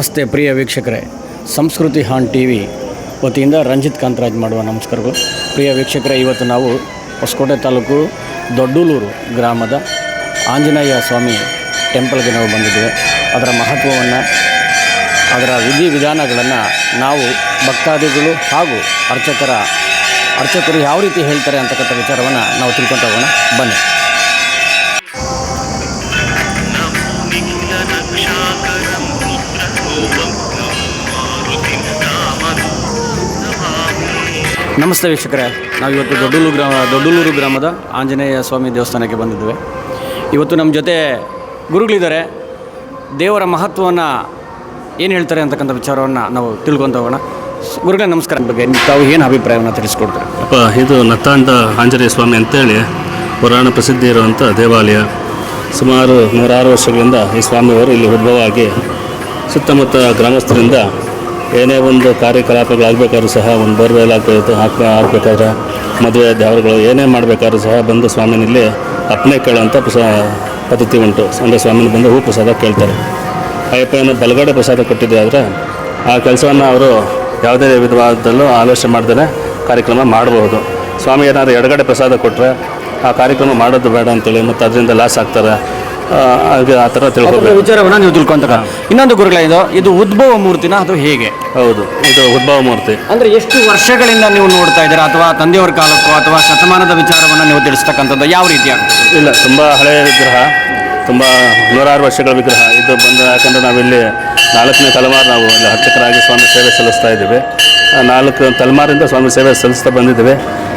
ನಮಸ್ತೆ ಪ್ರಿಯ ವೀಕ್ಷಕರೇ. ಸಂಸ್ಕೃತಿ ಹಾನ್ ಟಿ ವಿ ವತಿಯಿಂದ ರಂಜಿತ್ ಕಾಂತರಾಜ್ ಮಾಡುವ ನಮಸ್ಕಾರಗಳು. ಪ್ರಿಯ ವೀಕ್ಷಕರೇ, ಇವತ್ತು ನಾವು ಹೊಸಕೋಟೆ ತಾಲೂಕು ದೊಡ್ಡೂಲೂರು ಗ್ರಾಮದ ಆಂಜನೇಯ ಸ್ವಾಮಿ ಟೆಂಪಲ್ಗೆ ನಾವು ಬಂದಿದ್ದೇವೆ. ಅದರ ಮಹತ್ವವನ್ನು, ಅದರ ವಿಧಿ ವಿಧಾನಗಳನ್ನು ನಾವು ಭಕ್ತಾದಿಗಳು ಹಾಗೂ ಅರ್ಚಕರ, ಅರ್ಚಕರು ಯಾವ ರೀತಿ ಹೇಳ್ತಾರೆ ಅಂತಕ್ಕಂಥ ವಿಚಾರವನ್ನು ನಾವು ತಿಳ್ಕೊತ ಹೋಗೋಣ ಬನ್ನಿ. ನಮಸ್ತೆ ವೀಕ್ಷಕರೇ. ನಾವು ಇವತ್ತು ದೊಡ್ಡೂರು ಗ್ರಾಮ ದೊಡ್ಡಲೂರು ಗ್ರಾಮದ ಆಂಜನೇಯ ಸ್ವಾಮಿ ದೇವಸ್ಥಾನಕ್ಕೆ ಬಂದಿದ್ದೇವೆ. ಇವತ್ತು ನಮ್ಮ ಜೊತೆ ಗುರುಗಳಿದ್ದಾರೆ. ದೇವರ ಮಹತ್ವವನ್ನು ಏನು ಹೇಳ್ತಾರೆ ಅಂತಕ್ಕಂಥ ವಿಚಾರವನ್ನು ನಾವು ತಿಳ್ಕೊತ ಹೋಗೋಣ. ಗುರುಗಳ ಗುರುಗಳೇ ನಮಸ್ಕಾರ ಬಗ್ಗೆ ತಾವು ಏನು ಅಭಿಪ್ರಾಯವನ್ನು ತಿಳಿಸ್ಕೊಡ್ತಾರೆ? ಅಪ್ಪ ಇದು ನತ್ತಾಂಡ ಆಂಜನೇಯ ಸ್ವಾಮಿ ಅಂತೇಳಿ ಪುರಾಣ ಪ್ರಸಿದ್ಧಿ ಇರುವಂಥ ದೇವಾಲಯ. ಸುಮಾರು ನೂರಾರು ವರ್ಷಗಳಿಂದ ಈ ಸ್ವಾಮಿಯವರು ಇಲ್ಲಿ ಉದ್ಭವ ಆಗಿ ಸುತ್ತಮುತ್ತ ಗ್ರಾಮಸ್ಥರಿಂದ ಏನೇ ಒಂದು ಕಾರ್ಯಕಲಾಪಗಳಾಗಬೇಕಾದ್ರೂ ಸಹ, ಒಂದು ಬೋರ್ವೆಲ್ ಆಗ್ತಾಯಿತ್ತು ಹಾಕ, ಹಾಕಬೇಕಾದ್ರೆ ಮದುವೆ ದೇವರುಗಳು ಏನೇ ಮಾಡಬೇಕಾದ್ರೂ ಸಹ ಬಂದು ಸ್ವಾಮಿನಲ್ಲಿ ಅಪ್ಪನೆ ಕೇಳೋಂಥ ಪ್ರಸ, ಪದ್ಧತಿ ಉಂಟು. ಅಂದರೆ ಸ್ವಾಮಿನ ಬಂದು ಹೂ ಪ್ರಸಾದ ಕೇಳ್ತಾರೆ. ಅಯ್ಯಪ್ಪನ ಬಲಗಡೆ ಪ್ರಸಾದ ಕೊಟ್ಟಿದ್ದೆ ಆದರೆ ಆ ಕೆಲಸವನ್ನು ಅವರು ಯಾವುದೇ ವಿಧವಾದಲ್ಲೂ ಆಲೋಚನೆ ಮಾಡ್ದೇ ಕಾರ್ಯಕ್ರಮ ಮಾಡಬಹುದು. ಸ್ವಾಮಿ ಏನಾದ್ರು ಎಡಗಡೆ ಪ್ರಸಾದ ಕೊಟ್ಟರೆ ಆ ಕಾರ್ಯಕ್ರಮ ಮಾಡೋದು ಬೇಡ ಅಂತೇಳಿ ಮತ್ತು ಅದರಿಂದ ಲಾಸ್ ಆಗ್ತಾರೆ. ಆ, ಥರ ತಿಳ್ಕೊಬೇಕು. ವಿಚಾರವನ್ನು ನೀವು ತಿಳ್ಕೊಂತಾಗ ಇನ್ನೊಂದು ಗುರುಗಳ ಇದು ಇದು ಉದ್ಭವ ಮೂರ್ತಿನ ಅದು ಹೇಗೆ? ಹೌದು ಇದು ಉದ್ಭವ ಮೂರ್ತಿ. ಅಂದರೆ ಎಷ್ಟು ವರ್ಷಗಳಿಂದ ನೀವು ನೋಡ್ತಾ ಇದ್ದೀರಾ? ಅಥವಾ ತಂದೆಯವರ ಕಾಲಕ್ಕೂ ಅಥವಾ ಶತಮಾನದ ವಿಚಾರವನ್ನು ನೀವು ತಿಳಿಸ್ತಕ್ಕಂಥದ್ದು ಯಾವ ರೀತಿ ಆಗ್ತದೆ ಇಲ್ಲ ತುಂಬ ಹಳೆಯ ವಿಗ್ರಹ ತುಂಬ ನೂರಾರು ವರ್ಷಗಳ ವಿಗ್ರಹ. ಇದು ಬಂದ ಯಾಕಂದರೆ ನಾವಿಲ್ಲಿ ನಾಲ್ಕನೇ ತಲೆಮಾರು ನಾವು ಇಲ್ಲಿ ಅರ್ಚಕರಾಗಿ ಸ್ವಾಮಿ ಸೇವೆ ಸಲ್ಲಿಸ್ತಾ ಇದ್ದೀವಿ. ನಾಲ್ಕು ತಲೆಮಾರಿಂದ ಸ್ವಾಮಿ ಸೇವೆ ಸಲ್ಲಿಸ್ತಾ ಬಂದಿದ್ದೇವೆ.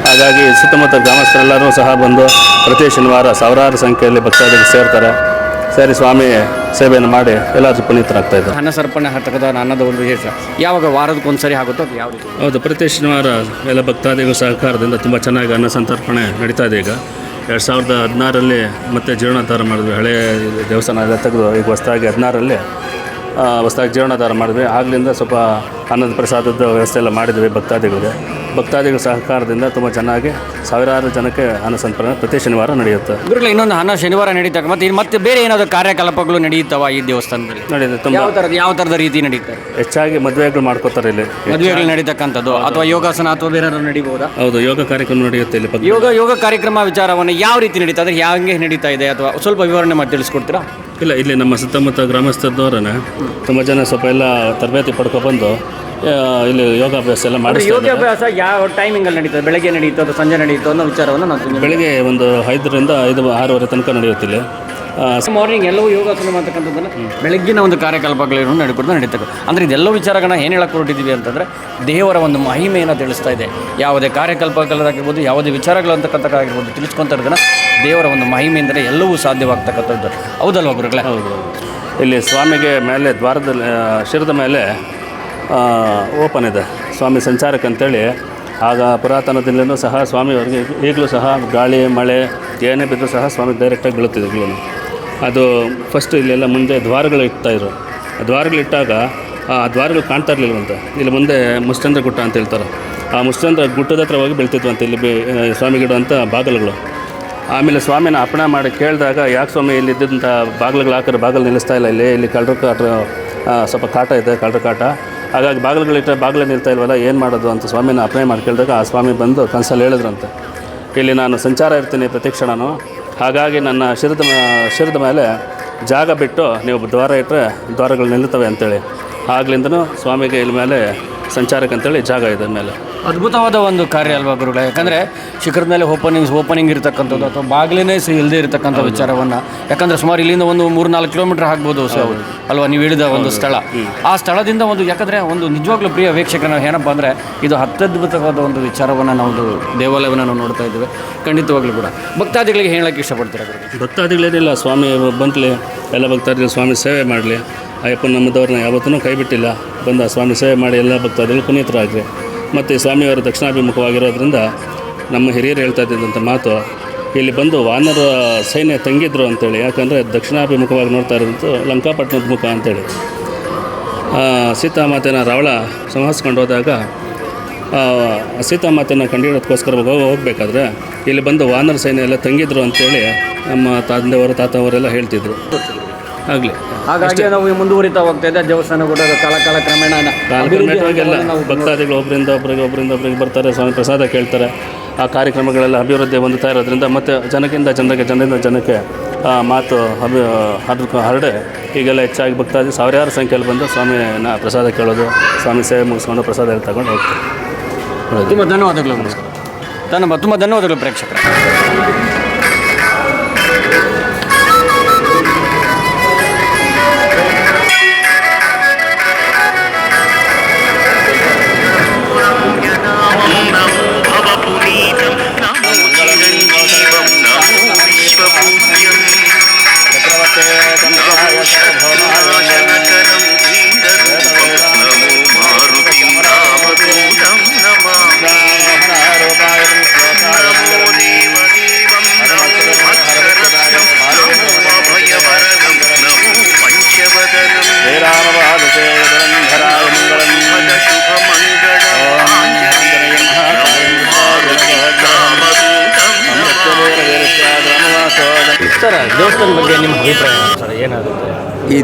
ಹಾಗಾಗಿ ಸುತ್ತಮುತ್ತ ಗ್ರಾಮಸ್ಥರೆಲ್ಲರೂ ಸಹ ಬಂದು ಪ್ರತಿ ಶನಿವಾರ ಸಾವಿರಾರು ಸಂಖ್ಯೆಯಲ್ಲಿ ಭಕ್ತಾದಿಗಳು ಸೇರ್ತಾರೆ. ಸರಿ ಸ್ವಾಮಿ ಸೇವೆಯನ್ನು ಮಾಡಿ ಎಲ್ಲರೂ ಪುನೀತರಾಗ್ತಾ ಇದ್ದಾರೆ. ಅನ್ನ ಸರ್ಪಣೆ ಹತ್ತಕದ ಅನ್ನದ ಒಂದು ವಿಶೇಷ. ಯಾವಾಗ ವಾರದಕ್ಕೊಂದ್ಸರಿ ಆಗುತ್ತೋ ಅದು ಯಾವ ರೀತಿ ಹೌದು ಪ್ರತಿ ಶನಿವಾರ ಎಲ್ಲ ಭಕ್ತಾದಿಗಳ ಸಹಕಾರದಿಂದ ತುಂಬ ಚೆನ್ನಾಗಿ ಅನ್ನ ಸಂತರ್ಪಣೆ ನಡೀತಾ ಇದೆ ಈಗ. ಎರಡು ಸಾವಿರದ ಹದಿನಾರರಲ್ಲಿ ಮತ್ತೆ ಜೀರ್ಣೋದ್ಧಾರ ಮಾಡಿದ್ವಿ. ಹಳೆಯ ದೇವಸ್ಥಾನ ಎಲ್ಲ ತೆಗೆದು ಈಗ ಹೊಸದಾಗಿ ಹದಿನಾರರಲ್ಲಿ ಹೊಸದಾಗಿ ಜೀರ್ಣೋದ್ಧಾರ ಮಾಡಿದ್ವಿ. ಆಗಲಿಂದ ಸ್ವಲ್ಪ ಅನ್ನದ ಪ್ರಸಾದದ ವ್ಯವಸ್ಥೆ ಎಲ್ಲ ಮಾಡಿದ್ವಿ ಭಕ್ತಾದಿಗಳಿಗೆ. ಭಕ್ತಾದಿಗಳ ಸಹಕಾರದಿಂದ ತುಂಬ ಚೆನ್ನಾಗಿ ಸಾವಿರಾರು ಜನಕ್ಕೆ ಅನ್ನ ಸಂಪ್ರದಾಯ ಪ್ರತಿ ಶನಿವಾರ ನಡೆಯುತ್ತೆ. ಗುರುಗಳ ಇನ್ನೊಂದು ಹಣ ಶನಿವಾರ ನಡೀತಕ್ಕ ಮತ್ತೆ ಇನ್ನು ಮತ್ತೆ ಬೇರೆ ಏನಾದರೂ ಕಾರ್ಯಕಲಾಪಗಳು ನಡೆಯುತ್ತವ ಈ ದೇವಸ್ಥಾನದಲ್ಲಿ? ನಡೆಯುತ್ತೆ ತುಂಬ. ಯಾವ ಥರದ ಯಾವ ಥರದ ರೀತಿ ನಡೀತಾರೆ ಹೆಚ್ಚಾಗಿ ಮದುವೆಗಳು ಮಾಡ್ಕೋತಾರೆ ಇಲ್ಲಿ. ಮದುವೆಗಳು ನಡೀತಕ್ಕಂಥದ್ದು ಅಥವಾ ಯೋಗಾಸನ ಅಥವಾ ಬೇರೆ ನಡೀಬಹುದಾ? ಹೌದು ಯೋಗ ಕಾರ್ಯಕ್ರಮ ನಡೆಯುತ್ತೆ ಇಲ್ಲಿ ಯೋಗ ಯೋಗ ಕಾರ್ಯಕ್ರಮ ವಿಚಾರವನ್ನು ಯಾವ ರೀತಿ ನಡೀತಾ ಯಾವ ಹಂಗೆ ನಡೀತಾ ಇದೆ ಅಥವಾ ಸ್ವಲ್ಪ ವಿವರಣೆ ಮಾಡಿ ತಿಳಿಸ್ಕೊಡ್ತೀರಾ? ಇಲ್ಲ ಇಲ್ಲಿ ನಮ್ಮ ಸುತ್ತಮುತ್ತ ಗ್ರಾಮಸ್ಥರದವರನ್ನ ತುಂಬ ಜನ ಸ್ವಲ್ಪ ಎಲ್ಲ ತರಬೇತಿ ಪಡ್ಕೊಬಂದು ಇಲ್ಲಿ ಯೋಗಾಭ್ಯಾಸ ಎಲ್ಲ ಮಾಡಿ. ಯೋಗಾಭ್ಯಾಸ ಯಾವ ಟೈಮಿಂಗಲ್ಲಿ ನಡೀತದೆ? ಬೆಳಗ್ಗೆ ನಡೀತೋ ಅಥವಾ ಸಂಜೆ ನಡೀತೋ ಅನ್ನೋ ವಿಚಾರವನ್ನು ನಾವು ಬೆಳಗ್ಗೆ ಒಂದು ಐದರಿಂದ ಐದು ಆರೂವರೆ ತನಕ ನಡೆಯುತ್ತಿಲ್ಲ ಮಾರ್ನಿಂಗ್ ಎಲ್ಲವೂ ಯೋಗಾಸನ ಮಾಡ್ತಕ್ಕಂಥದ್ದನ್ನು ಬೆಳಗ್ಗಿನ ಒಂದು ಕಾರ್ಯಕಲಾಪಗಳನ್ನು ನಡ್ಕೊಂಡು ನಡೀತಕ್ಕ ಅಂದರೆ ಇದೆಲ್ಲ ವಿಚಾರಗಳನ್ನ ಏನು ಹೇಳಕ್ಕೆ ಹೊರಟಿದ್ದೀವಿ ಅಂತಂದರೆ ದೇವರ ಒಂದು ಮಹಿಮೆಯನ್ನು ತಿಳಿಸ್ತಾ ಇದೆ. ಯಾವುದೇ ಕಾರ್ಯಕಲ್ಪಗಳಾಗಿರ್ಬೋದು ಯಾವುದೇ ವಿಚಾರಗಳು ಅಂತಕ್ಕಂಥದ್ದಾಗಿರ್ಬೋದು ತಿಳಿಸ್ಕೊಂತ ಇರೋದನ್ನ ದೇವರ ಒಂದು ಮಹಿಮೆಯಿಂದಲೇ ಎಲ್ಲವೂ ಸಾಧ್ಯವಾಗ್ತಕ್ಕಂಥದ್ದು. ಹೌದಲ್ವಾ ಗುರುಗಳೇ? ಹೌದು ಇಲ್ಲಿ ಸ್ವಾಮಿಗೆ ಮೇಲೆ ದ್ವಾರದಲ್ಲಿ ಶಿರದ ಮೇಲೆ ಓಪನ್ ಇದೆ. ಸ್ವಾಮಿ ಸಂಚಾರಕ್ಕೆ ಅಂತೇಳಿ, ಆಗ ಪುರಾತನದಿಂದಲೂ ಸಹ ಸ್ವಾಮಿಯವ್ರಿಗೆ ಈಗಲೂ ಸಹ ಗಾಳಿ, ಮಳೆ, ಏನೇ ಬಿದ್ದರೂ ಸಹ ಸ್ವಾಮಿ ಡೈರೆಕ್ಟಾಗಿ ಬೀಳುತ್ತಿದೆ ಈಗಲೂ. ಅದು ಫಸ್ಟ್ ಇಲ್ಲೆಲ್ಲ ಮುಂದೆ ದ್ವಾರಗಳು ಇಡ್ತಾಯಿದ್ರು ದ್ವಾರಗಳಿಟ್ಟಾಗ ಆ ದ್ವಾರಗಳು ಕಾಣ್ತಾ ಅಂತ ಇಲ್ಲಿ ಮುಂದೆ ಮುಷ್ಟಂದ್ರ ಗುಟ್ಟ ಅಂತ ಹೇಳ್ತಾರೆ. ಆ ಮುಷ್ಟಂದ್ರ ಗುಟ್ಟದ ಹತ್ರ ಹೋಗಿ ಅಂತ ಇಲ್ಲಿ ಬಿ ಸ್ವಾಮಿಗಿಡುವಂಥ ಬಾಗಿಲುಗಳು. ಆಮೇಲೆ ಸ್ವಾಮಿನ ಅಪಣ ಮಾಡಿ ಕೇಳಿದಾಗ, ಯಾಕೆ ಸ್ವಾಮಿ ಇಲ್ಲಿ ಇದ್ದಂಥ ಬಾಗಿಲುಗಳು ಹಾಕಿದ್ರೆ ಬಾಗಿಲು ನಿಲ್ಲಿಸ್ತಾ ಇಲ್ಲ ಇಲ್ಲಿ? ಇಲ್ಲಿ ಕಳ್ಳರ ಕಾಟ ಸ್ವಲ್ಪ ಕಾಟ ಇದೆ, ಕಳ್ಳರ ಕಾಟ. ಹಾಗಾಗಿ ಬಾಗಿಲುಗಳಿಟ್ಟರೆ ಬಾಗಿಲು ನಿಲ್ತಾ ಇಲ್ವಲ್ಲ, ಏನು ಮಾಡೋದು ಅಂತ ಸ್ವಾಮಿನ ಅಪ್ಲೈ ಮಾಡಿ ಕೇಳಿದಾಗ ಆ ಸ್ವಾಮಿ ಬಂದು ಕನಸಲ್ಲಿ ಹೇಳಿದ್ರಂತೆ. ಇಲ್ಲಿ ನಾನು ಸಂಚಾರ ಇರ್ತೀನಿ ಪ್ರತಿಕ್ಷಣನು ಹಾಗಾಗಿ ನನ್ನ ಶಿರದ ಶಿರದ ಮೇಲೆ ಜಾಗ ಬಿಟ್ಟು ನೀವು ದ್ವಾರ ಇಟ್ಟರೆ ದ್ವಾರಗಳು ನಿಲ್ಲುತ್ತವೆ ಅಂತೇಳಿ. ಆಗ್ಲಿಂದನೂ ಸ್ವಾಮಿಗೆ ಇಲ್ಲಿ ಮೇಲೆ ಸಂಚಾರಕ್ಕೆ ಅಂತೇಳಿ ಜಾಗ ಇದೆ ಮೇಲೆ. ಅದ್ಭುತವಾದ ಒಂದು ಕಾರ್ಯ ಅಲ್ವಾ ಗುರುಗಳೇ? ಯಾಕಂದರೆ ಶಿಖರದ ಮೇಲೆ ಓಪನಿಂಗ್ಸ್ ಓಪನಿಂಗ್ ಇರತಕ್ಕಂಥದ್ದು ಅಥವಾ ಬಾಗಿಲೇ ಸಿ ಇಲ್ಲದೆ ಇರತಕ್ಕಂಥ ವಿಚಾರವನ್ನು. ಯಾಕಂದರೆ ಸುಮಾರು ಇಲ್ಲಿಂದ ಒಂದು ಮೂರು ನಾಲ್ಕು ಕಿಲೋಮೀಟರ್ ಆಗ್ಬೋದು ಸೊ ಅಲ್ವಾ ನೀವು ಹೇಳಿದ ಒಂದು ಸ್ಥಳ. ಆ ಸ್ಥಳದಿಂದ ಒಂದು ಯಾಕಂದರೆ ಒಂದು ನಿಜವಾಗ್ಲೂ ಪ್ರಿಯ ವೀಕ್ಷಕ ನಾವು ಏನಪ್ಪ ಅಂದರೆ ಇದು ಅತ್ಯದ್ಭುತವಾದ ಒಂದು ವಿಚಾರವನ್ನು ನಾವು ದೇವಾಲಯವನ್ನು ನಾವು ನೋಡ್ತಾ ಇದ್ದೇವೆ. ಖಂಡಿತವಾಗ್ಲೂ ಕೂಡ. ಭಕ್ತಾದಿಗಳಿಗೆ ಹೇಳಕ್ಕೆ ಇಷ್ಟಪಡ್ತೀರಾ? ಭಕ್ತಾದಿಗಳೇನಿಲ್ಲ ಸ್ವಾಮಿ ಬಂತಲೇ ಎಲ್ಲ ಭಕ್ತಾದಿಗಳು ಸ್ವಾಮಿ ಸೇವೆ ಮಾಡಲಿ. ಅಯ್ಯಪ್ಪ ನಮ್ಮದವ್ರನ್ನ ಯಾವತ್ತೂ ಕೈ ಬಿಟ್ಟಿಲ್ಲ. ಬಂದ ಸ್ವಾಮಿ ಸೇವೆ ಮಾಡಿ ಎಲ್ಲ ಭಕ್ತಾದಿಗಳು ಪುನೀತರಾಗಲಿ. ಮತ್ತು ಸ್ವಾಮಿಯವರ ದಕ್ಷಿಣಾಭಿಮುಖವಾಗಿರೋದ್ರಿಂದ ನಮ್ಮ ಹಿರಿಯರು ಹೇಳ್ತಾ ಇದ್ದಂಥ ಮಾತು, ಇಲ್ಲಿ ಬಂದು ವಾನರ ಸೈನ್ಯ ತಂಗಿದ್ರು ಅಂತೇಳಿ, ಯಾಕಂದರೆ ದಕ್ಷಿಣಾಭಿಮುಖವಾಗಿ ನೋಡ್ತಾ ಇರೋದು ಲಂಕಾಪಟ್ಟಣದ ಮುಖ ಅಂತೇಳಿ. ಸೀತಾಮಾತೆನ ರಾವಳ ಸಂಹರಿಸ್ಕೊಂಡು ಹೋದಾಗ ಸೀತಾಮಾತೆನ ಕಂಡುಹಿಡೋದಕ್ಕೋಸ್ಕರ ಹೋಗ, ಹೋಗಬೇಕಾದ್ರೆ ಇಲ್ಲಿ ಬಂದು ವಾನರ ಸೈನ್ಯ ಎಲ್ಲ ತಂಗಿದ್ರು ಅಂತೇಳಿ ನಮ್ಮ ತಂದೆಯವರು, ತಾತವರೆಲ್ಲ ಹೇಳ್ತಿದ್ರು. ಆಗಲಿ. ಹಾಗಾಗಿ ನಾವು ಈ ಮುಂದುವರಿತಾ ಹೋಗ್ತಾ ಇದೆ ದೇವಸ್ಥಾನ ಕೂಡ ಕಾಲ ಕಾಲ ಕ್ರಮೇಣ ಭಕ್ತಾದಿಗಳು ಒಬ್ಬರಿಂದ ಒಬ್ಬರಿಗೆ ಒಬ್ಬರಿಂದ ಒಬ್ಬರಿಗೆ ಬರ್ತಾರೆ ಸ್ವಾಮಿ ಪ್ರಸಾದ ಕೇಳ್ತಾರೆ. ಆ ಕಾರ್ಯಕ್ರಮಗಳೆಲ್ಲ ಅಭಿವೃದ್ಧಿ ಹೊಂದುತ್ತಾ ಇರೋದ್ರಿಂದ ಮತ್ತು ಜನಕ್ಕಿಂತ ಜನಕ್ಕೆ ಜನರಿಂದ ಜನಕ್ಕೆ ಆ ಮಾತು ಅಭಿ ಹರಡ್ಕೊ ಹರಡೆ. ಈಗೆಲ್ಲ ಹೆಚ್ಚಾಗಿ ಭಕ್ತಾದಿ ಸಾವಿರಾರು ಸಂಖ್ಯೆಯಲ್ಲಿ ಬಂದು ಸ್ವಾಮಿನ ಪ್ರಸಾದ ಕೇಳೋದು ಸ್ವಾಮಿ ಸೇವೆ ಮುಗಿಸ್ಕೊಂಡು ಪ್ರಸಾದ ಎಲ್ಲ ತಗೊಂಡು ಹೋಗ್ತಾರೆ. ತುಂಬ ಧನ್ಯವಾದಗಳು ನಮಸ್ಕಾರ. ಧನ್ಯವಾದ ತುಂಬ ಧನ್ಯವಾದಗಳು ಪ್ರೇಕ್ಷಕರೇ.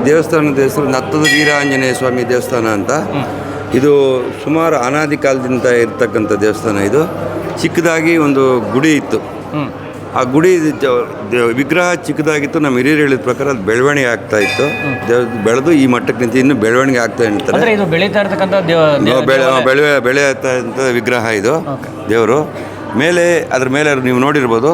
ದೇವಸ್ಥಾನದ ಹೆಸರು ನತ್ತದ ವೀರಾಂಜನೇಯ ಸ್ವಾಮಿ ದೇವಸ್ಥಾನ ಅಂತ. ಇದು ಸುಮಾರು ಅನಾದಿ ಕಾಲದಿಂದ ಇರ್ತಕ್ಕಂಥ ದೇವಸ್ಥಾನ ಇದು. ಚಿಕ್ಕದಾಗಿ ಒಂದು ಗುಡಿ ಇತ್ತು. ಆ ಗುಡಿ ವಿಗ್ರಹ ಚಿಕ್ಕದಾಗಿತ್ತು. ನಮ್ಮ ಹಿರಿಯರು ಹೇಳಿದ ಪ್ರಕಾರ ಅದು ಬೆಳವಣಿಗೆ ಆಗ್ತಾ ಇತ್ತು. ಬೆಳೆದು ಈ ಮಟ್ಟಕ್ಕೆ ನಿಂತು ಇನ್ನು ಬೆಳವಣಿಗೆ ಆಗ್ತಾ ಇರ್ತಾರೆ ಬೆಳೆ ಬೆಳೆ ಬೆಳೆಯುತ್ತಾ ವಿಗ್ರಹ ಇದು. ದೇವರು. ಮೇಲೆ ಅದ್ರ ಮೇಲೆ ನೀವು ನೋಡಿರ್ಬೋದು.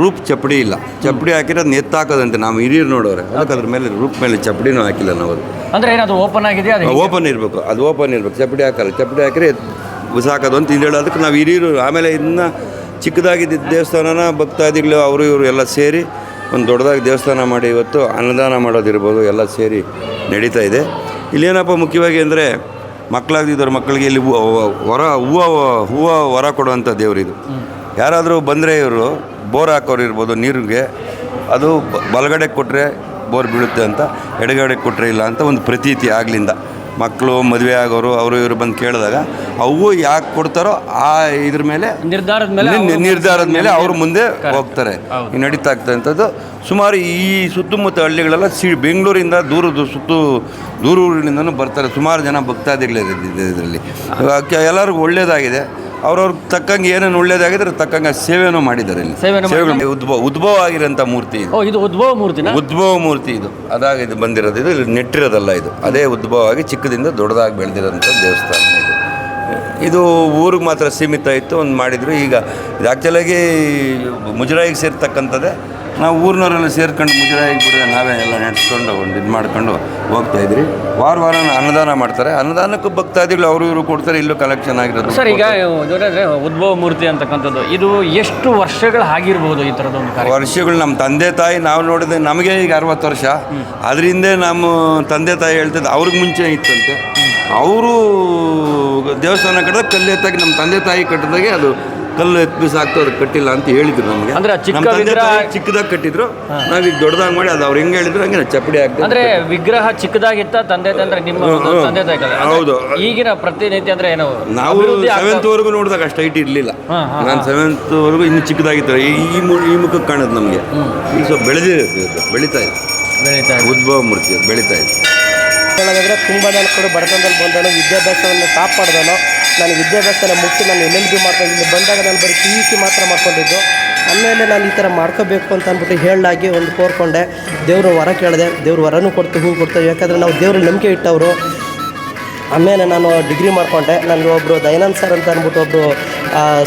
ರೂಪ್ ಚಪ್ಪಡಿ ಇಲ್ಲ. ಚಪ್ಪಡಿ ಹಾಕಿದ್ರೆ ನೆತ್ತ ಹಾಕೋದಂತೆ ನಾವು ಹಿರಿಯರು ನೋಡೋರೆ. ಅದಕ್ಕೆ ಅದ್ರ ಮೇಲೆ ರೂಪ್ ಮೇಲೆ ಚಪ್ಪಡಿನೂ ಹಾಕಿಲ್ಲ ನಾವು ಅದು. ಅಂದ್ರೆ ಏನಾದ್ರು ಓಪನ್ ಆಗಿದೆ ಅದು ಓಪನ್ ಇರಬೇಕು. ಅದು ಓಪನ್ ಇರಬೇಕು. ಚಪ್ಪಡಿ ಹಾಕಲ್ಲ. ಚಪ್ಪಡಿ ಹಾಕಿದ್ರೆ ಬಿಸಾಕೋದು ಅಂತ ಹೇಳಿ ಅದಕ್ಕೆ ನಾವು ಹಿರಿಯರು ಆಮೇಲೆ ಇನ್ನು ಚಿಕ್ಕದಾಗಿದ್ದ ದೇವಸ್ಥಾನನ ಭಕ್ತಾದಿಗಳು ಅವರು ಇವರು ಎಲ್ಲ ಸೇರಿ ಒಂದು ದೊಡ್ಡದಾಗಿ ದೇವಸ್ಥಾನ ಮಾಡಿ ಇವತ್ತು ಅನ್ನದಾನ ಮಾಡೋದಿರ್ಬೋದು. ಎಲ್ಲ ಸೇರಿ ನಡೀತಾ ಇದೆ. ಇಲ್ಲೇನಪ್ಪ ಮುಖ್ಯವಾಗಿ ಅಂದರೆ ಮಕ್ಕಳಾಗಿದ್ದವ್ರ ಮಕ್ಕಳಿಗೆ ಇಲ್ಲಿ ವರ ಹೂವು ಹೂವು ವರ ಕೊಡುವಂಥ ದೇವರಿದು. ಯಾರಾದರೂ ಬಂದರೆ ಇವರು ಬೋರ್ ಹಾಕೋರು ಇರ್ಬೋದು ನೀರಿಗೆ ಅದು ಬಲಗಡೆ ಕೊಟ್ಟರೆ ಬೋರ್ ಬೀಳುತ್ತೆ ಅಂತ ಎಡಗಡೆ ಕೊಟ್ಟರೆ ಇಲ್ಲ ಅಂತ ಒಂದು ಪ್ರತೀತಿ ಆಗಲಿಂದ. ಮಕ್ಕಳು ಮದುವೆ ಆಗೋರು ಅವರು ಇವರು ಬಂದು ಕೇಳಿದಾಗ ಅವು ಯಾಕೆ ಕೊಡ್ತಾರೋ ಆ ಇದ್ರ ಮೇಲೆ ನಿರ್ಧಾರದ ಮೇಲೆ ನಿರ್ಧಾರದ ಮೇಲೆ ಅವರು ಮುಂದೆ ಹೋಗ್ತಾರೆ. ನಡೀತಾ ಆಗ್ತಕ್ಕಂಥದ್ದು ಸುಮಾರು ಈ ಸುತ್ತಮುತ್ತ ಹಳ್ಳಿಗಳೆಲ್ಲ ಸಿ ಬೆಂಗಳೂರಿಂದ ದೂರದ ಸುತ್ತು ದೂರೂರಿನಿಂದನೂ ಬರ್ತಾರೆ. ಸುಮಾರು ಜನ ಭಕ್ತಾದಿಗಳಿದೆ ಇದರಲ್ಲಿ. ಎಲ್ಲರಿಗೂ ಒಳ್ಳೆಯದಾಗಿದೆ ಅವ್ರವ್ರಿಗೆ ತಕ್ಕಂಗೆ ಏನೇನು ಒಳ್ಳೇದಾಗಿದ್ರೆ ತಕ್ಕಂಗೆ ಸೇವೆನೂ ಮಾಡಿದ್ದಾರೆ ಇಲ್ಲಿ ಸೇವೆನೂ ಸೇವೆಗಳು ಉದ್ಭವ ಉದ್ಭವ ಆಗಿರೋಂಥ ಮೂರ್ತಿ ಇದು. ಓ ಇದು ಉದ್ಭವ ಮೂರ್ತಿ ಉದ್ಭವ ಮೂರ್ತಿ ಇದು. ಅದಾಗ ಇದು ಬಂದಿರೋದು ಇದು ಇಲ್ಲಿ ನೆಟ್ಟಿರೋದಲ್ಲ ಇದು. ಅದೇ ಉದ್ಭವ ಆಗಿ ಚಿಕ್ಕದಿಂದ ದೊಡ್ಡದಾಗಿ ಬೆಳೆದಿರೋಂಥ ದೇವಸ್ಥಾನ ಇದು. ಇದು ಊರಿಗೆ ಮಾತ್ರ ಸೀಮಿತ ಇತ್ತು ಒಂದು ಮಾಡಿದರು. ಈಗ ಇದು ಆ್ಯಕ್ಚುಲಾಗಿ ಮುಜರಾಯಿಗೆ ಸೇರ್ತಕ್ಕಂಥದ್ದೇ ನಾವು ಊರಿನವರೆಲ್ಲ ಸೇರ್ಕೊಂಡು ಮುಜರಾಯಿ ಬಿಡ ನಾವೇ ಎಲ್ಲ ನಡೆಸ್ಕೊಂಡು ಒಂದು ಇದು ಮಾಡ್ಕೊಂಡು ಹೋಗ್ತಾ ಇದ್ರಿ. ವಾರ ವಾರ ಅನ್ನದಾನ ಮಾಡ್ತಾರೆ. ಅನ್ನದಾನಕ್ಕೂ ಭಕ್ತಾದಿಗಳು ಅವರು ಇವರು ಕೊಡ್ತಾರೆ ಇಲ್ಲೂ ಕಲೆಕ್ಷನ್ ಆಗಿರೋದು ಸರ್ ಈಗ ಉದ್ಭವ ಮೂರ್ತಿ ಅಂತಕ್ಕಂಥದ್ದು ಇದು ಎಷ್ಟು ವರ್ಷಗಳು ಆಗಿರ್ಬೋದು ಈ ಥರದ ಒಂದು ವರ್ಷಗಳು ನಮ್ಮ ತಂದೆ ತಾಯಿ ನಾವು ನೋಡಿದ್ರೆ ನಮಗೆ ಈಗ ಅರವತ್ತು ವರ್ಷ. ಅದರಿಂದ ನಮ್ಮ ತಂದೆ ತಾಯಿ ಹೇಳ್ತದೆ ಅವ್ರಿಗೆ ಮುಂಚೆ ಇತ್ತಂತೆ. ಅವರು ದೇವಸ್ಥಾನ ಕಟ್ಟಿದಾಗ ಕಲ್ಲೆತ್ತಾಗಿ ನಮ್ಮ ತಂದೆ ತಾಯಿ ಕಟ್ಟಿದಾಗೆ ಅದು ಕಲ್ಲು ಎತ್ತು ಬಿಸಾಕ್ತು ಅದು ಕಟ್ಟಿಲ್ಲ ಅಂತ ಹೇಳಿದ್ರು ನಮಗೆ. ಅಂದ್ರೆ ಆ ಚಿಕ್ಕ ನಮ್ಮ ತಂದೆ ವಿಗ್ರಹ- ತಾಯಿ ಚಿಕ್ಕದಾಗಿ ಕಟ್ಟಿದ್ರು. ನಾವೀಗ ದೊಡ್ಡದಾಗಿ ಮಾಡಿ ಅದು ಅವ್ರು ಹೆಂಗೆ ಹೇಳಿದ್ರು ಹಂಗೆ ನಾವು ಚಪ್ಪಡಿ ಹಾಕ್ತೀವಿ ಅಂದ್ರೆ ವಿಗ್ರಹ ಚಿಕ್ಕದಾಗಿತ್ತ ತಂದೆ ತಂದ್ರೆ ನಿಮ್ಮ ಹ್ಮ್. ತಂದೆ ತಾಯಿ ಕಾಲ. ಅಂದ್ರೆ ಹೌದು. ಈಗಿನ ಪ್ರತಿನಿತ್ಯ ಅಂದ್ರೆ ಏನು ನಾವು ಅಭಿವೃದ್ಧಿ ಆಗ್ತಾ- ಸೆವೆಂತ್ ವರೆಗೂ ನೋಡಿದಾಗ ಅಷ್ಟು ಹೈಟ್ ಇರ್ಲಿಲ್ಲ. ಹಾ, ಹಾ, ನಾನು ಸೆವೆಂತ್ ವರೆಗೂ ಇನ್ನು ಚಿಕ್ಕದಾಗಿತ್ತು. ಈ ಈ ಮುಖ ಈ ಮುಖಕ್ಕೆ ಕಾಣೋದು ನಮಗೆ. ಈಗ ಸ್ವಲ್ಪ ಬೆಳೆದಿರುತ್ತೆ ಇದು. ಬೆಳೀತಾ ಇದೆ. ಬೆಳೀತಾ ಇದೆ. ಉದ್ಭವ ಮೂರ್ತಿ ಅದು ಬೆಳೀತಾ ಇದೆ. ತುಂಬಾ ಕೂಡ ಬಡತನದಲ್ಲಿ ಬಂದಳು ವಿದ್ಯಾಭ್ಯಾಸವನ್ನು ಟಾಪ್ ನಾನು ವಿದ್ಯಾಭ್ಯಾಸನ ಮುಗಿಸಿ ನಾನು ಎಲ್ ಎಲ್ ಬಿ ಮಾಡ್ಕೊಂಡು ಇಲ್ಲಿ ಬಂದಾಗ ನಾನು ಬರೀ ಪಿ ಯು ಸಿ ಮಾತ್ರ ಮಾಡ್ಕೊಂಡಿದ್ದು. ಆಮೇಲೆ ನಾನು ಈ ಥರ ಮಾಡ್ಕೋಬೇಕು ಅಂತ ಅಂದ್ಬಿಟ್ಟು ಹೇಳಲಾಗಿ ಒಂದು ಕೋರ್ಕೊಂಡೆ. ದೇವರು ವರ ಕೇಳಿದೆ, ದೇವ್ರ ವರನೂ ಕೊಡ್ತು ಹೂ ಕೊಡ್ತು. ಯಾಕಂದರೆ ನಾವು ದೇವ್ರ ನಂಬಿಕೆ ಇಟ್ಟವರು. ಆಮೇಲೆ ನಾನು ಡಿಗ್ರಿ ಮಾಡಿಕೊಂಡೆ. ನನಗೆ ಒಬ್ಬರು ದಯಾನಂದ್ ಸರ್ ಅಂತ ಅಂದ್ಬಿಟ್ಟು ಒಬ್ಬರು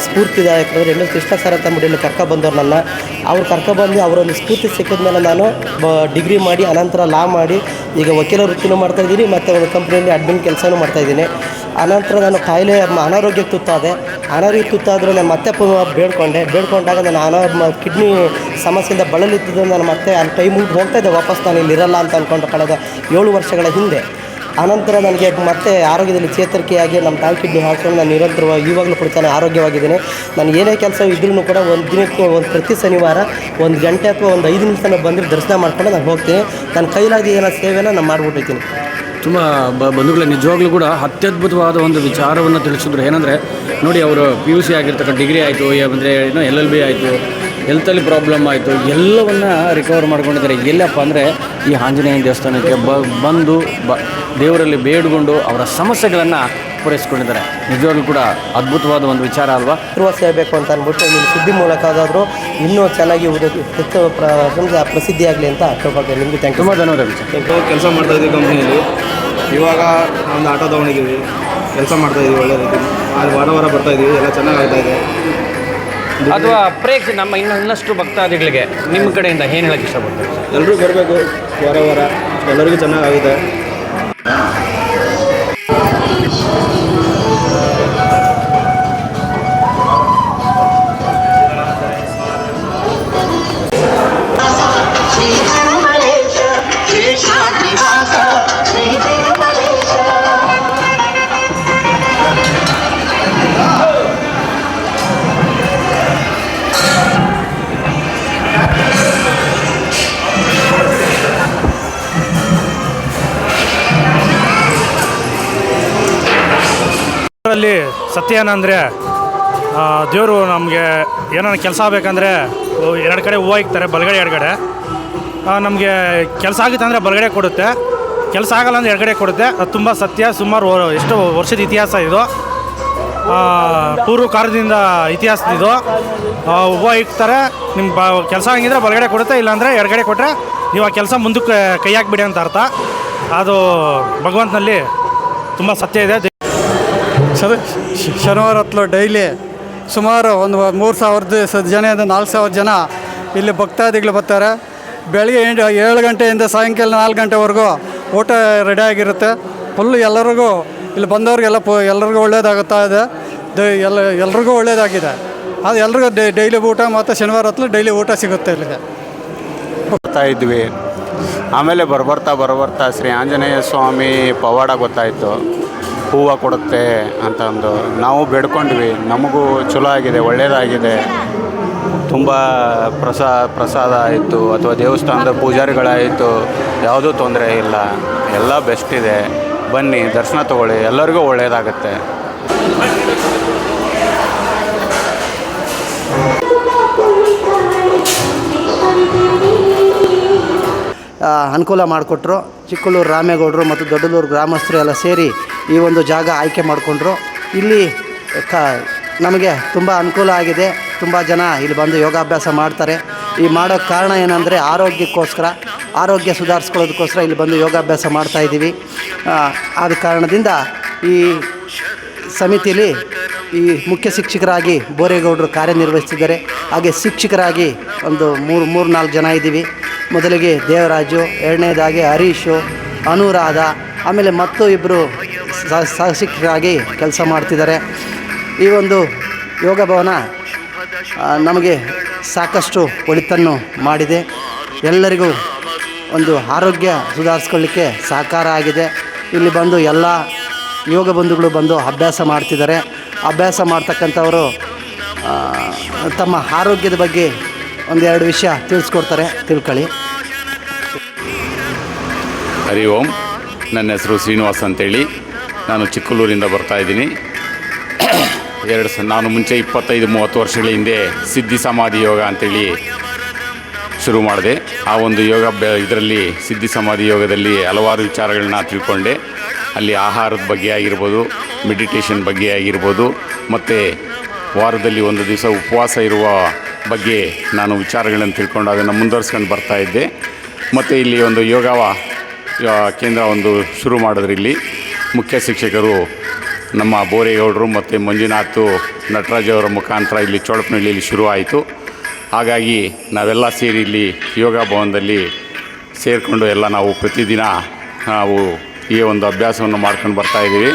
ಸ್ಫೂರ್ತಿದಾಯಕರು ಎಂ ಎಸ್ ಕೃಷ್ಣ ಸರ್ ಅಂತ ಅಂದ್ಬಿಟ್ಟು ಇಲ್ಲಿ ಕರ್ಕೊಬಂದವ್ರು ನನ್ನ. ಅವ್ರು ಕರ್ಕೊಬಂದು ಅವರೊಂದು ಸ್ಫೂರ್ತಿ ಸಿಕ್ಕಿದ ಮೇಲೆ ನಾನು ಡಿಗ್ರಿ ಮಾಡಿ, ಅನಂತರ ಲಾ ಮಾಡಿ, ಈಗ ವಕೀಲ ವೃತ್ತಿನೂ ಮಾಡ್ತಾಯಿದ್ದೀನಿ ಮತ್ತು ಒಂದು ಕಂಪ್ನಿಯಲ್ಲಿ ಅಡ್ಮಿನ್ ಕೆಲಸನೂ ಮಾಡ್ತಾಯಿದ್ದೀನಿ ಅನಂತರ ನಾನು ಕಾಯಿಲೆ ಅನಾರೋಗ್ಯ ತುತ್ತಾದೆ. ಅನಾರೋಗ್ಯ ತುತ್ತಾದರೂ ನಾನು ಮತ್ತೆ ಪುನಃ ಬೇಡ್ಕೊಂಡೆ. ಬೇಡ್ಕೊಂಡಾಗ ನಾನು ಅನಾ ಕಿಡ್ನಿ ಸಮಸ್ಯೆಯಿಂದ ಬಳಲಿತ್ತಿದ್ದು ನಾನು ಮತ್ತೆ ಅಲ್ಲಿ ಟೈಮ್ ಹೋಗ್ತಾ ಇದ್ದೆ. ವಾಪಸ್ ನಾನು ಇಲ್ಲಿರಲ್ಲ ಅಂತ ಅಂದ್ಕೊಂಡು ಕಳೆದ ಏಳು ವರ್ಷಗಳ ಹಿಂದೆ. ಆನಂತರ ನನಗೆ ಮತ್ತೆ ಆರೋಗ್ಯದಲ್ಲಿ ಚೇತರಿಕೆಯಾಗಿ ನಮ್ಮ ತಾಯಿ ಕಿಡ್ನಿ ಹಾಕೊಂಡು ನಾನು ನಿರಂತರವಾಗಿ ಇವಾಗಲೂ ಕೂಡ ತಾನೇ ಆರೋಗ್ಯವಾಗಿದ್ದೇನೆ. ನಾನು ಏನೇ ಕೆಲಸ ಇದ್ರೂ ಕೂಡ ಒಂದು ದಿನಕ್ಕೆ ಒಂದು ಪ್ರತಿ ಶನಿವಾರ ಒಂದು ಗಂಟೆ ಅಥವಾ ಒಂದು ಐದು ನಿಮಿಷ ಬಂದರೆ ದರ್ಶನ ಮಾಡ್ಕೊಂಡು ನಾನು ಹೋಗ್ತೀನಿ. ನನ್ನ ಕೈಲಾಗಿ ಏನೋ ಸೇವೆನ ನಾನು ಮಾಡಿಬಿಟ್ಟಿದ್ದೀನಿ ತುಂಬ ಬ ಬಂಧುಗಳೇ, ನಿಜವಾಗ್ಲೂ ಕೂಡ ಅತ್ಯದ್ಭುತವಾದ ಒಂದು ವಿಚಾರವನ್ನು ತಿಳಿಸಿದ್ರು. ಏನಂದರೆ, ನೋಡಿ, ಅವರು ಪಿ ಯು ಸಿ ಆಗಿರ್ತಕ್ಕಂಥ ಡಿಗ್ರಿ ಆಯಿತು ಅಂದರೆ ಏನೋ ಎಲ್ ಎಲ್ ಬಿ ಆಯಿತು. ಹೆಲ್ತಲ್ಲಿ ಪ್ರಾಬ್ಲಮ್ ಆಯಿತು ಎಲ್ಲವನ್ನ ರಿಕವರ್ ಮಾಡ್ಕೊಂಡಿದ್ದಾರೆ. ಎಲ್ಲಪ್ಪ ಅಂದರೆ ಈ ಆಂಜನೇಯ ದೇವಸ್ಥಾನಕ್ಕೆ ಬ ಬಂದು ಬ ದೇವರಲ್ಲಿ ಬೇಡ್ಕೊಂಡು ಅವರ ಸಮಸ್ಯೆಗಳನ್ನು ಪೂರೈಸ್ಕೊಂಡಿದ್ದಾರೆ. ನಿಜವಾಗ್ಲೂ ಕೂಡ ಅದ್ಭುತವಾದ ಒಂದು ವಿಚಾರ ಅಲ್ವಾ? ಪ್ರವಾಸಿ ಸೇರಬೇಕು ಅಂತ ಅಂದ್ಬಿಟ್ಟು ನಿಮ್ಮ ಸುದ್ದಿ ಮೂಲಕ ಆದಾದರೂ ಇನ್ನೂ ಚೆನ್ನಾಗಿ ಹೆಚ್ಚು ಪ್ರಸಿದ್ಧಿ ಆಗಲಿ ಪ್ರಸಿದ್ಧಿಯಾಗಲಿ ಅಂತ ಕೇಳ್ಕೊಳ್ತೇನೆ ನಿಮಗೆ ಥ್ಯಾಂಕ್ ಯು ತುಂಬ ಧನ್ಯವಾದಗಳು ಸರ್. ಕೆಲಸ ಮಾಡ್ತಾ ಇದ್ದೀವಿ ಕಂಪ್ನಿಯಲ್ಲಿ. ಇವಾಗ ಒಂದು ಆಟೋ ತೊಗೊಂಡಿದ್ದೀವಿ ಕೆಲಸ ಮಾಡ್ತಾ ಇದ್ದೀವಿ ಒಳ್ಳೆ ರೀತಿ. ಅಲ್ಲಿ ವಾರ ವಾರ ಬರ್ತಾ ಇದ್ದೀವಿ ಎಲ್ಲ ಚೆನ್ನಾಗಿ ಆಗ್ತಾ ಇದೆ. ಅಥವಾ ಪ್ರೇಕ್ಷ, ನಮ್ಮ ಇನ್ನು ಇನ್ನಷ್ಟು ಭಕ್ತಾದಿಗಳಿಗೆ ನಿಮ್ಮ ಕಡೆಯಿಂದ ಏನು ಹೇಳಕ್ಕೆ ಇಷ್ಟಪಡ್ತೀವಿ ಎಲ್ಲರೂ ಬರಬೇಕು, ವಾರ ವಾರ. ಎಲ್ಲರಿಗೂ ಚೆನ್ನಾಗಾಗಿದೆ. ಸತ್ಯ ಏನಂದರೆ ದೇವರು ನಮಗೆ ಏನಾರ ಕೆಲಸ ಆಗಬೇಕಂದ್ರೆ ಎರಡು ಕಡೆ ಹೂವು ಇಕ್ತಾರೆ, ಬಲಗಡೆ ಎಡಗಡೆ ನಮಗೆ ಕೆಲಸ ಆಗುತ್ತೆ ಅಂದರೆ ಬಲಗಡೆ ಕೊಡುತ್ತೆ. ಕೆಲಸ ಆಗಲ್ಲ ಅಂದರೆ ಎಡಗಡೆ ಕೊಡುತ್ತೆ. ಅದು ತುಂಬ ಸತ್ಯ, ಸುಮಾರು ಎಷ್ಟು ವರ್ಷದ ಇತಿಹಾಸ ಇದು. ಪೂರ್ವ ಕಾಲದಿಂದ ಇತಿಹಾಸ ಇದು. ಹೂವು ಇಕ್ತಾರೆ ನಿಮ್ಮ ಬ, ಕೆಲಸ ಹಂಗಿದ್ರೆ ಬಲಗಡೆ ಕೊಡುತ್ತೆ, ಇಲ್ಲಾಂದರೆ ಎಡಗಡೆ ಕೊಟ್ಟರೆ ನೀವು ಆ ಕೆಲಸ ಮುಂದಕ್ಕೆ ಕೈ ಹಾಕ್ಬಿಡಿ ಅಂತ ಅರ್ಥ. ಅದು ಭಗವಂತನಲ್ಲಿ ತುಂಬ ಸತ್ಯ ಇದೆ. ಶನಿ ಶನಿವಾರ ಹೊತ್ತು ಡೈಲಿ ಸುಮಾರು ಒಂದು ಮೂರು ಸಾವಿರದ ಜನ ಜನದಿಂದ ನಾಲ್ಕು ಸಾವಿರ ಜನ ಇಲ್ಲಿ ಭಕ್ತಾದಿಗಳು ಬರ್ತಾರೆ. ಬೆಳಗ್ಗೆ ಎಂಟು, ಏಳು ಗಂಟೆಯಿಂದ ಸಾಯಂಕಾಲ ನಾಲ್ಕು ಗಂಟೆವರೆಗೂ ಊಟ ರೆಡಿಯಾಗಿರುತ್ತೆ ಫುಲ್ಲು ಎಲ್ಲರಿಗೂ ಇಲ್ಲಿ ಬಂದವ್ರಿಗೆಲ್ಲ ಪು ಎಲ್ಲರಿಗೂ ಒಳ್ಳೇದಾಗುತ್ತಾ ಇದೆ. ಎಲ್ಲ, ಎಲ್ರಿಗೂ ಒಳ್ಳೇದಾಗಿದೆ. ಅದು ಎಲ್ರಿಗೂ ಡೈಲಿ ಊಟ ಮತ್ತು ಶನಿವಾರ ಹೊತ್ತು ಡೈಲಿ ಊಟ ಸಿಗುತ್ತೆ ಇಲ್ಲಿಗೆ. ಬರ್ತಾ ಇದ್ವಿ. ಆಮೇಲೆ ಬರ್ಬರ್ತಾ ಬರ್ಬರ್ತಾ ಶ್ರೀ ಆಂಜನೇಯ ಸ್ವಾಮಿ ಪವಾಡ ಗೊತ್ತಾಯಿತು. ಹೂವು ಕೊಡುತ್ತೆ ಅಂತ ಅಂದು ನಾವು ಬೇಡ್ಕೊಂಡ್ವಿ. ನಮಗೂ ಚಲೋ ಆಗಿದೆ ಒಳ್ಳೆಯದಾಗಿದೆ ತುಂಬ ಪ್ರಸಾ, ಪ್ರಸಾದ ಆಯಿತು, ಅಥವಾ ದೇವಸ್ಥಾನದ ಪೂಜಾರಿಗಳಾಯಿತು, ಯಾವುದೂ ತೊಂದರೆ ಇಲ್ಲ. ಎಲ್ಲ ಬೆಸ್ಟ್ ಇದೆ. ಬನ್ನಿ, ದರ್ಶನ ತಗೊಳ್ಳಿ. ಎಲ್ಲರಿಗೂ ಒಳ್ಳೆಯದಾಗುತ್ತೆ ಅನುಕೂಲ ಮಾಡಿಕೊಟ್ರು. ಚಿಕ್ಕಳೂರು ರಾಮೇಗೌಡರು ಮತ್ತು ದೊಡ್ಡಲೂರು ಗ್ರಾಮಸ್ಥರು ಎಲ್ಲ ಸೇರಿ ಈ ಒಂದು ಜಾಗ ಆಯ್ಕೆ ಮಾಡಿಕೊಂಡ್ರು. ಇಲ್ಲಿ ಕ ನಮಗೆ ತುಂಬ ಅನುಕೂಲ ಆಗಿದೆ. ತುಂಬ ಜನ ಇಲ್ಲಿ ಬಂದು ಯೋಗಾಭ್ಯಾಸ ಮಾಡ್ತಾರೆ. ಈ ಮಾಡೋ ಕಾರಣ ಏನಂದರೆ ಆರೋಗ್ಯಕ್ಕೋಸ್ಕರ ಆರೋಗ್ಯ ಸುಧಾರಿಸ್ಕೊಳ್ಳೋದಕ್ಕೋಸ್ಕರ ಇಲ್ಲಿ ಬಂದು ಯೋಗಾಭ್ಯಾಸ ಮಾಡ್ತಾ ಇದ್ದೀವಿ. ಆ, ಆದ ಕಾರಣದಿಂದ ಈ ಸಮಿತಿಯಲ್ಲಿ ಈ ಮುಖ್ಯ ಶಿಕ್ಷಕರಾಗಿ ಬೋರೇಗೌಡರು ಕಾರ್ಯನಿರ್ವಹಿಸ್ತಿದ್ದಾರೆ. ಹಾಗೆ ಶಿಕ್ಷಕರಾಗಿ ಒಂದು ಮೂರು ಮೂರು ನಾಲ್ಕು ಜನ ಇದ್ದೀವಿ. ಮೊದಲಿಗೆ ದೇವರಾಜು ಎರಡನೇದಾಗಿ ಹರೀಶು ಅನುರಾಧ ಆಮೇಲೆ ಮತ್ತು ಇಬ್ಬರು ಸಹ ಸಹಶಿಕ್ಷಕರಾಗಿ ಕೆಲಸ ಮಾಡ್ತಿದ್ದಾರೆ. ಈ ಒಂದು ಯೋಗ ಭವನ ನಮಗೆ ಸಾಕಷ್ಟು ಒಳಿತನ್ನು ಮಾಡಿದೆ. ಎಲ್ಲರಿಗೂ ಒಂದು ಆರೋಗ್ಯ ಸುಧಾರಿಸ್ಕೊಳ್ಳಿಕ್ಕೆ ಸಹಕಾರ ಆಗಿದೆ. ಇಲ್ಲಿ ಬಂದು ಎಲ್ಲ ಯೋಗ ಬಂಧುಗಳು ಬಂದು ಅಭ್ಯಾಸ ಮಾಡ್ತಿದ್ದಾರೆ. ಅಭ್ಯಾಸ ಮಾಡ್ತಕ್ಕಂಥವರು ತಮ್ಮ ಆರೋಗ್ಯದ ಬಗ್ಗೆ ಒಂದೆರಡು ವಿಷಯ ತಿಳಿಸ್ಕೊಡ್ತಾರೆ, ತಿಳ್ಕೊಳ್ಳಿ. ಹರಿ ಓಂ. ನನ್ನ ಹೆಸರು ಶ್ರೀನಿವಾಸ್ ಅಂತೇಳಿ. ನಾನು ಚಿಕ್ಕಲೂರಿಂದ ಬರ್ತಾ ಇದ್ದೀನಿ. ಎರಡು ಸ, ನಾನು ಮುಂಚೆ ಇಪ್ಪತ್ತೈದು, ಮೂವತ್ತು ವರ್ಷಗಳ ಹಿಂದೆ ಸಿದ್ಧಿ ಸಮಾಧಿ ಯೋಗ ಅಂತೇಳಿ ಶುರು ಮಾಡಿದೆ. ಆ ಒಂದು ಯೋಗ ಇದರಲ್ಲಿ ಸಿದ್ಧಿ ಸಮಾಧಿ ಯೋಗದಲ್ಲಿ ಹಲವಾರು ವಿಚಾರಗಳನ್ನ ತಿಳ್ಕೊಂಡೆ. ಅಲ್ಲಿ ಆಹಾರದ ಬಗ್ಗೆ ಆಗಿರ್ಬೋದು, ಮೆಡಿಟೇಷನ್ ಬಗ್ಗೆ ಆಗಿರ್ಬೋದು, ಮತ್ತು ವಾರದಲ್ಲಿ ಒಂದು ದಿವಸ ಉಪವಾಸ ಇರುವ ಬಗ್ಗೆ ನಾನು ವಿಚಾರಗಳನ್ನು ತಿಳ್ಕೊಂಡು ಅದನ್ನು ಮುಂದುವರ್ಸ್ಕೊಂಡು ಬರ್ತಾ ಇದ್ದೆ. ಮತ್ತು ಇಲ್ಲಿ ಒಂದು ಯೋಗ ಕೇಂದ್ರ ಒಂದು ಶುರು ಮಾಡಿದ್ರು ಇಲ್ಲಿ ಮುಖ್ಯ ಶಿಕ್ಷಕರು, ನಮ್ಮ ಬೋರೇಗೌಡರು ಮತ್ತು ಮಂಜುನಾಥ್ ನಟರಾಜ್ ಅವರ ಮುಖಾಂತರ ಇಲ್ಲಿ ಚೋಳಪನಹಳ್ಳಿಯಲ್ಲಿ ಶುರುವಾಯಿತು. ಹಾಗಾಗಿ ನಾವೆಲ್ಲ ಸೇರಿ ಇಲ್ಲಿ ಯೋಗ ಭವನದಲ್ಲಿ ಸೇರಿಕೊಂಡು ಎಲ್ಲ ನಾವು ಪ್ರತಿದಿನ ನಾವು ಈ ಒಂದು ಅಭ್ಯಾಸವನ್ನು ಮಾಡ್ಕೊಂಡು ಬರ್ತಾ ಇದ್ದೀವಿ.